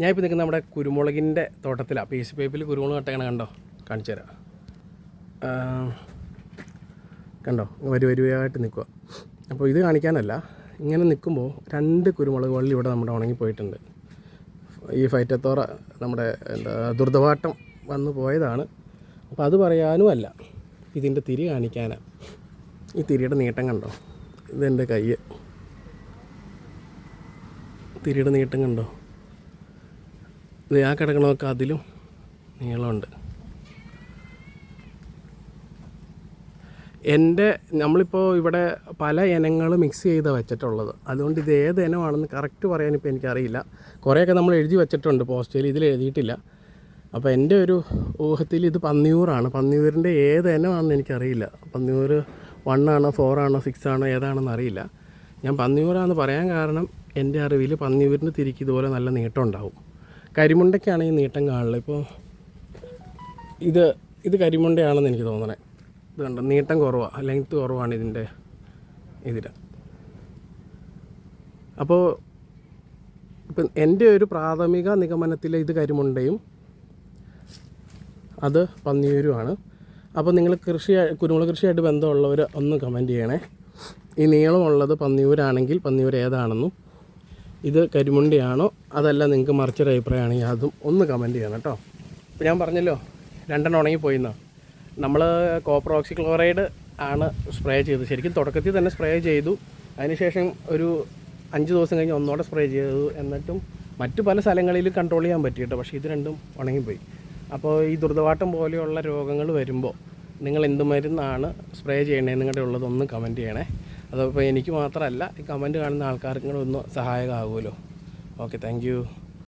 ഞാൻ ഇപ്പോൾ നിൽക്കുന്ന നമ്മുടെ കുരുമുളകിന്റെ തോട്ടത്തിലാണ് പി സി പൈപ്പിൽ കുരുമുളക് നട്ടേക്കണ കണ്ടോ? കാണിച്ചു തരാം. കണ്ടോ? വരി വരിയായിട്ട് നിൽക്കുക അപ്പോൾ ഇത് കാണിക്കാനല്ല ഇങ്ങനെ നിൽക്കുമ്പോൾ രണ്ട് കുരുമുളക് വള്ളി ഇവിടെ നമ്മുടെ ഉണങ്ങിപ്പോയിട്ടുണ്ട് ഈ ഫൈറ്റത്തോറ നമ്മുടെ എന്താ ദുർദവാട്ടം വന്നു പോയതാണ്. അപ്പോൾ അത് പറയാനും അല്ല ഇതിന്റെ തിരി കാണിക്കാനാണ് ഈ തിരിയുടെ നീട്ടം കണ്ടോ? ഇതെന്റെ കൈ തിരിയുടെ നീട്ടം കണ്ടോ? ഇത് ആ കിടക്കണമൊക്കെ അതിലും നീളമുണ്ട്. എന്റെ നമ്മളിപ്പോൾ ഇവിടെ പല ഇനങ്ങൾ മിക്സ് ചെയ്ത് വെച്ചിട്ടുള്ളത്. അതുകൊണ്ട് ഇത് ഏത് ഇനമാണെന്ന് കറക്റ്റ് പറയാനിപ്പോൾ എനിക്കറിയില്ല. കുറേയൊക്കെ നമ്മൾ എഴുതി വെച്ചിട്ടുണ്ട് പോസ്റ്റയിൽ ഇതിൽ എഴുതിയിട്ടില്ല. അപ്പോൾ എന്റെ ഒരു ഊഹത്തിൽ ഇത് പന്നിയൂറാണ്. പന്നിയൂരിന്റെ ഏത് ഇനമാണെന്ന് എനിക്കറിയില്ല. പന്നിയൂർ വൺ ആണോ ഫോർ ആണോ സിക്സ് ആണോ ഏതാണെന്ന് അറിയില്ല. ഞാൻ പന്നിയൂറാണെന്ന് പറയാൻ കാരണം എന്റെ അറിവിൽ പന്നിയൂരിന്റെ തിരിക്ക് ഇതുപോലെ നല്ല നീട്ടം ഉണ്ടാവും. കരിമുണ്ടയ്ക്കാണ് ഈ നീട്ടം കാണുള്ളത് ഇപ്പോൾ ഇത് ഇത് കരിമുണ്ടയാണെന്ന് എനിക്ക് തോന്നണേ. ഇത് കണ്ടോ? നീട്ടം കുറവാണ് ലെങ്ത്ത് കുറവാണ് ഇതിന്റെ ഇതിൽ അപ്പോൾ ഇപ്പം എന്റെ ഒരു പ്രാഥമിക നിഗമനത്തിൽ ഇത് കരിമുണ്ടയും അത് പന്നിയൂരുമാണ്. അപ്പോൾ നിങ്ങൾ കൃഷി കുരുമുളക് കൃഷിയായിട്ട് ബന്ധമുള്ളവർ ഒന്ന് കമന്റ് ചെയ്യണേ. ഈ നീളമുള്ളത് പന്നിയൂരാണെങ്കിൽ പന്നിയൂർ ഏതാണെന്നും ഇത് കരിമുണ്ടിയാണോ അതല്ല നിങ്ങൾക്ക് മറിച്ചൊരു അഭിപ്രായമാണെങ്കിൽ അതും ഒന്ന് കമന്റ് ചെയ്യണം കേട്ടോ. ഇപ്പോൾ ഞാൻ പറഞ്ഞല്ലോ രണ്ടെണ്ണം ഉണങ്ങിപ്പോയിന്നാ നമ്മൾ കോപ്പർ ഓക്സിക്ലോറൈഡ് ആണ് സ്പ്രേ ചെയ്തത്. ശരിക്കും തുടക്കത്തിൽ തന്നെ സ്പ്രേ ചെയ്തു. അതിനുശേഷം ഒരു അഞ്ച് ദിവസം കഴിഞ്ഞ് ഒന്നോടെ സ്പ്രേ ചെയ്തു. എന്നിട്ടും മറ്റു പല സ്ഥലങ്ങളിൽ കൺട്രോൾ ചെയ്യാൻ പറ്റിയിട്ട്. പക്ഷേ ഇത് രണ്ടും ഉണങ്ങിപ്പോയി. അപ്പോൾ ഈ ദുർദവാട്ടം പോലെയുള്ള രോഗങ്ങൾ വരുമ്പോൾ നിങ്ങൾ എന്ത് മരുന്നാണ് സ്പ്രേ ചെയ്യണേ നിങ്ങളുടെ ഉള്ളതൊന്ന് കമന്റ് ചെയ്യണേ. അതപ്പോൾ എനിക്ക് മാത്രമല്ല ഈ കമന്റ് കാണുന്ന ആൾക്കാർക്കും കൂടെ ഒന്ന് സഹായകമാകുമല്ലോ. Okay thank